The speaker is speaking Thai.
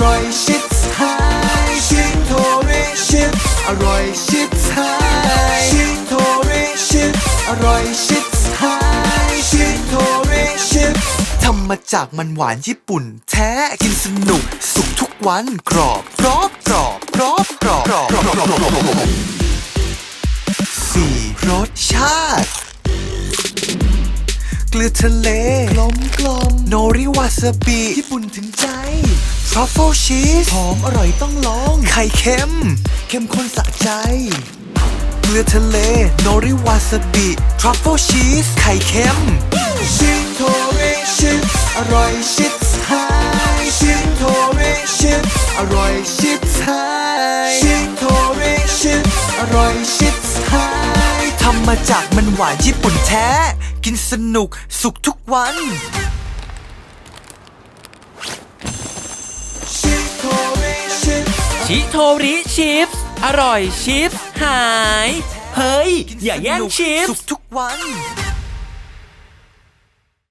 ร่อยชิบหายชิโทริชิปอร่อยชิบหายชิโทริชิปอร่อยชิบหายชิโทริชิปทำมาจากมันหวานญี่ปุ่น แท้กินสนุก สุกทุกวันกรอบกรอบกรอบกรอบกรอบกรอบ ลือทะเลกลมกลมโนริวาซาบิญี่ปุ่นถึงใจทรัฟเฟิลชีสหอมอร่อยต้องลอง ไข่เค็ม เข้มข้นสะใจเกลือทะเล โนริวาซาบิทรัฟเฟิลชีสไข่เค็มชิโทริชิปอร่อยชิปหายชิโทริชิปอร่อยชิปหายชิโทริชิปอร่อยชิปหายทำมาจากมันหวานญี่ปุ่นแท้ กินสนุกสุขทุกวันชิโทริชิปชิโทริชิปส์อร่อยชิปส์หาย เฮ้ย อย่าแย่งชิปส์สุขทุกวัน